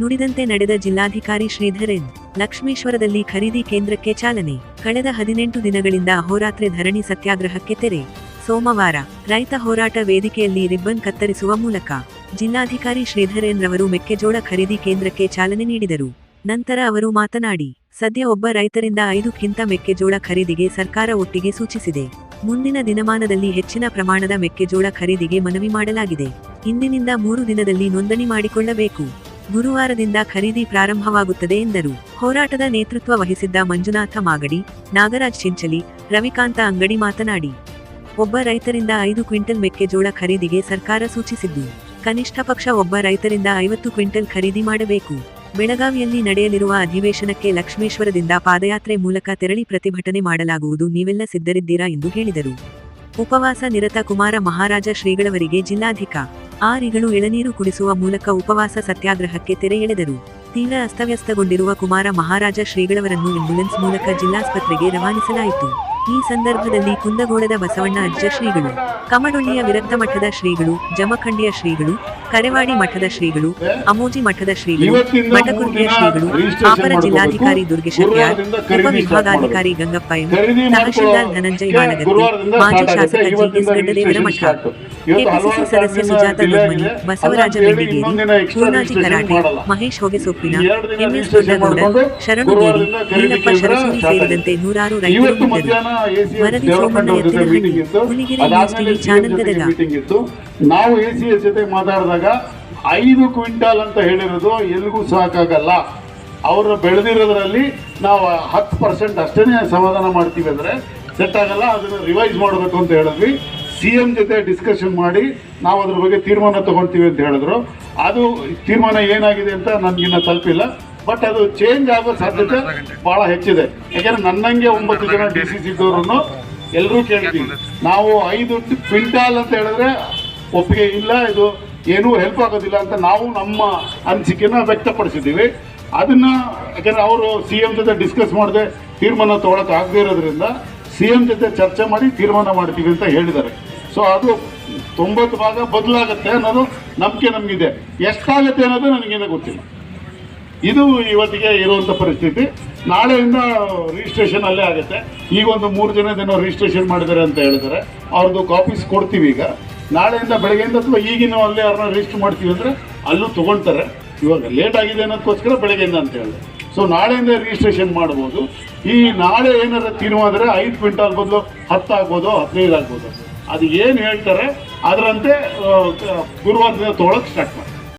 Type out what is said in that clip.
ನುಡಿದಂತೆ ನಡೆದ ಜಿಲ್ಲಾಧಿಕಾರಿ ಶ್ರೀಧರ್ ಎನ್. ಲಕ್ಷ್ಮೇಶ್ವರದಲ್ಲಿ ಖರೀದಿ ಕೇಂದ್ರಕ್ಕೆ ಚಾಲನೆ. ಕಳೆದ ಹದಿನೆಂಟು ದಿನಗಳಿಂದ ಅಹೋರಾತ್ರಿ ಧರಣಿ ಸತ್ಯಾಗ್ರಹಕ್ಕೆ ತೆರೆ. ಸೋಮವಾರ ರೈತ ಹೋರಾಟ ವೇದಿಕೆಯಲ್ಲಿ ರಿಬ್ಬನ್ ಕತ್ತರಿಸುವ ಮೂಲಕ ಜಿಲ್ಲಾಧಿಕಾರಿ ಶ್ರೀಧರ್ ಎನ್ ರವರು ಮೆಕ್ಕೆಜೋಳ ಖರೀದಿ ಕೇಂದ್ರಕ್ಕೆ ಚಾಲನೆ ನೀಡಿದರು. ನಂತರ ಅವರು ಮಾತನಾಡಿ, ಸದ್ಯ ಒಬ್ಬ ರೈತರಿಂದ ಐದುಕ್ಕಿಂತ ಮೆಕ್ಕೆಜೋಳ ಖರೀದಿಗೆ ಸರ್ಕಾರ ಒಟ್ಟಿಗೆ ಸೂಚಿಸಿದೆ. ಮುಂದಿನ ದಿನಮಾನದಲ್ಲಿ ಹೆಚ್ಚಿನ ಪ್ರಮಾಣದ ಮೆಕ್ಕೆಜೋಳ ಖರೀದಿಗೆ ಮನವಿ ಮಾಡಲಾಗಿದೆ. ಇಂದಿನಿಂದ ಮೂರು ದಿನದಲ್ಲಿ ನೋಂದಣಿ ಮಾಡಿಕೊಳ್ಳಬೇಕು. ಗುರುವಾರದಿಂದ ಖರೀದಿ ಪ್ರಾರಂಭವಾಗುತ್ತದೆ ಎಂದರು. ಹೋರಾಟದ ನೇತೃತ್ವ ವಹಿಸಿದ್ದ ಮಂಜುನಾಥ ಮಾಗಡಿ, ನಾಗರಾಜ್ ಚಿಂಚಲಿ, ರವಿಕಾಂತ ಅಂಗಡಿ ಮಾತನಾಡಿ, ಒಬ್ಬ ರೈತರಿಂದ ಐದು ಕ್ವಿಂಟಲ್ ಮೆಕ್ಕೆಜೋಳ ಖರೀದಿಗೆ ಸರ್ಕಾರ ಸೂಚಿಸಿದ್ದು, ಕನಿಷ್ಠ ಪಕ್ಷ ಒಬ್ಬ ರೈತರಿಂದ ಐವತ್ತು ಕ್ವಿಂಟಲ್ ಖರೀದಿ ಮಾಡಬೇಕು. ಬೆಳಗಾವಿಯಲ್ಲಿ ನಡೆಯಲಿರುವ ಅಧಿವೇಶನಕ್ಕೆ ಲಕ್ಷ್ಮೇಶ್ವರದಿಂದ ಪಾದಯಾತ್ರೆ ಮೂಲಕ ತೆರಳಿ ಪ್ರತಿಭಟನೆ ಮಾಡಲಾಗುವುದು, ನೀವೆಲ್ಲ ಸಿದ್ಧರಿದ್ದೀರಾ ಎಂದು ಹೇಳಿದರು. ಉಪವಾಸ ನಿರತ ಕುಮಾರ ಮಹಾರಾಜ ಶ್ರೀಗಳವರಿಗೆ ಜಿಲ್ಲಾಧಿಕ ಆರಿಗಳು ಎಳನೀರು ಕುಡಿಸುವ ಮೂಲಕ ಉಪವಾಸ ಸತ್ಯಾಗ್ರಹಕ್ಕೆ ತೆರೆ ಎಳೆದರು. ತೀವ್ರ ಅಸ್ತವ್ಯಸ್ತಗೊಂಡಿರುವ ಕುಮಾರ ಮಹಾರಾಜ ಶ್ರೀಗಳವರನ್ನು ಆಂಬ್ಯುಲೆನ್ಸ್ ಮೂಲಕ ಜಿಲ್ಲಾಸ್ಪತ್ರೆಗೆ ರವಾನಿಸಲಾಯಿತು. ಈ ಸಂದರ್ಭದಲ್ಲಿ ಕುಂದಗೋಳದ ಬಸವಣ್ಣ ಅಜ್ಜ ಶ್ರೀಗಳು, ಕಮಡೊಳ್ಳಿಯ ವಿರಕ್ತ ಮಠದ ಶ್ರೀಗಳು, ಜಮಖಂಡಿಯ ಶ್ರೀಗಳು ಕರೆವಾಡಿ ಮಠದ ಶ್ರೀಗಳು ಅಮೋಜಿ ಮಠದ ಶ್ರೀಗಳು ಮಠಕುರ್ಗಿಯ ಶ್ರೀಗಳು ಅಪರ ಜಿಲ್ಲಾಧಿಕಾರಿ ದುರ್ಗೇಶ್ ದುರ್ಗೆ ಉಪ ಉಪವಿಭಾಗಾಧಿಕಾರಿ ಗಂಗಪ್ಪ ಎಂ ತಹಶೀಲ್ದಾರ್ ಧನಂಜಯ ಮಾಲಗತ್ತಿ ಮಾಜಿ ಶಾಸಕ ಜಿಎಸ್ ಗಡ್ಡದೇವರ ಮಠ ಕೆಪಿಸಿಸಿ ಸದಸ್ಯ ಸುಜಾತ ದೊಡ್ಮನಿ ಬಸವರಾಜ ಬೆಳ್ಳಿಗೇರಿ ಪೂರ್ಣಾಜಿ ಕರಾಟೆ ಮಹೇಶ್ ಹೊಗೆಸೊಪ್ಪಿನ ಎಂಎಸ್ ದೊಡ್ಡಗೌಡ ಶರಣುಗೇರಿ ನೀಲಪ್ಪ ಶರಸೂರಿ ಸೇರಿದಂತೆ ನೂರಾರು ರೈತರು ಇದ್ದರು. ವರದಿ Somanna Ettinahalli Huligere news TV channel Gadag ನಾವು ಎಸಿಎಸ್ ಜೊತೆ ಮಾತಾಡಿದಾಗ ಐದು ಕ್ವಿಂಟಾಲ್ ಅಂತ ಹೇಳಿರೋದು ಎಲ್ಲಿಗೂ ಸಾಕಾಗಲ್ಲ. ಅವರು ಬೆಳೆದಿರೋದ್ರಲ್ಲಿ ನಾವು ಹತ್ತು ಪರ್ಸೆಂಟ್ ಅಷ್ಟೇ ಸಮಾಧಾನ ಮಾಡ್ತೀವಿ ಅಂದರೆ ಸೆಟ್ ಆಗಲ್ಲ, ಅದನ್ನು ರಿವೈಸ್ ಮಾಡಬೇಕು ಅಂತ ಹೇಳಿದ್ವಿ. ಸಿ ಎಂ ಜೊತೆ ಡಿಸ್ಕಷನ್ ಮಾಡಿ ನಾವು ಅದ್ರ ಬಗ್ಗೆ ತೀರ್ಮಾನ ತಗೊಳ್ತೀವಿ ಅಂತ ಹೇಳಿದ್ರು. ಅದು ತೀರ್ಮಾನ ಏನಾಗಿದೆ ಅಂತ ನನಗಿನ್ನ ತಲುಪಿಲ್ಲ. ಬಟ್ ಅದು ಚೇಂಜ್ ಆಗೋ ಸಾಧ್ಯತೆ ಬಹಳ ಹೆಚ್ಚಿದೆ. ಯಾಕೆಂದ್ರೆ ನನ್ನಂಗೆ ಒಂಬತ್ತು ಜನ ಡಿ ಸಿ ಸಿದ್ದವರನ್ನು ಎಲ್ಲರೂ ಕೇಳ್ತೀವಿ. ನಾವು ಐದು ಕ್ವಿಂಟಾಲ್ ಅಂತ ಹೇಳಿದ್ರೆ ಒಪ್ಪಿಗೆ ಇಲ್ಲ, ಇದು ಏನೂ ಹೆಲ್ಪ್ ಆಗೋದಿಲ್ಲ ಅಂತ ನಾವು ನಮ್ಮ ಅನಿಸಿಕೆನ ವ್ಯಕ್ತಪಡಿಸಿದ್ದೀವಿ. ಅದನ್ನ ಯಾಕಂದ್ರೆ ಅವರು ಸಿ ಎಂ ಜೊತೆ ಡಿಸ್ಕಸ್ ಮಾಡದೆ ತೀರ್ಮಾನ ತಗೊಳಕ್ ಆಗದೆ ಇರೋದ್ರಿಂದ ಸಿ ಎಂ ಜೊತೆ ಚರ್ಚೆ ಮಾಡಿ ತೀರ್ಮಾನ ಮಾಡ್ತೀವಿ ಅಂತ ಹೇಳಿದ್ದಾರೆ. ಸೊ ಅದು ತೊಂಬತ್ತು ಭಾಗ ಬದಲಾಗುತ್ತೆ ಅನ್ನೋದು ನಂಬಿಕೆ ನಮಗಿದೆ. ಎಷ್ಟಾಗುತ್ತೆ ಅನ್ನೋದು ನನಗೇನು ಗೊತ್ತಿಲ್ಲ. ಇದು ಇವತ್ತಿಗೆ ಇರುವಂಥ ಪರಿಸ್ಥಿತಿ. ನಾಳೆಯಿಂದ ರಿಜಿಸ್ಟ್ರೇಷನ್ ಅಲ್ಲೇ ಆಗುತ್ತೆ. ಈಗ ಒಂದು ಮೂರು ಜನದೇನೋ ರಿಜಿಸ್ಟ್ರೇಷನ್ ಮಾಡಿದ್ದಾರೆ ಅಂತ ಹೇಳಿದ್ದಾರೆ. ಅವ್ರದ್ದು ಕಾಪೀಸ್ ಕೊಡ್ತೀವಿ ಈಗ. ನಾಳೆಯಿಂದ ಬೆಳಗ್ಗೆಯಿಂದ ಅಥವಾ ಈಗಿನ ಅಲ್ಲೇ ಅವ್ರನ್ನ ರಿಜಿಸ್ಟರ್ ಮಾಡ್ತೀವಿ ಅಂದರೆ ಅಲ್ಲೂ ತೊಗೊಳ್ತಾರೆ. ಇವಾಗ ಲೇಟ್ ಆಗಿದೆ ಅನ್ನೋದಕ್ಕೋಸ್ಕರ ಬೆಳಗ್ಗೆಯಿಂದ ಅಂತ ಸೊ ನಾಳೆಯಿಂದ ರಿಜಿಸ್ಟ್ರೇಷನ್ ಮಾಡ್ಬೋದು. ಈ ನಾಳೆ ಏನಾರ ಅಂದರೆ ಐದು ಕ್ವಿಂಟಾಲ್ ಬದಲು ಹತ್ತು ಆಗ್ಬೋದು, ಹದಿನೈದು ಆಗ್ಬೋದು. ಅದು ಏನು ಹೇಳ್ತಾರೆ, ಅದರಂತೆ ಗುರುವಾರದಿಂದ ತೊಗೊಳಕ್ಕೆ ಸ್ಟಾರ್ಟ್ ಮಾಡಿ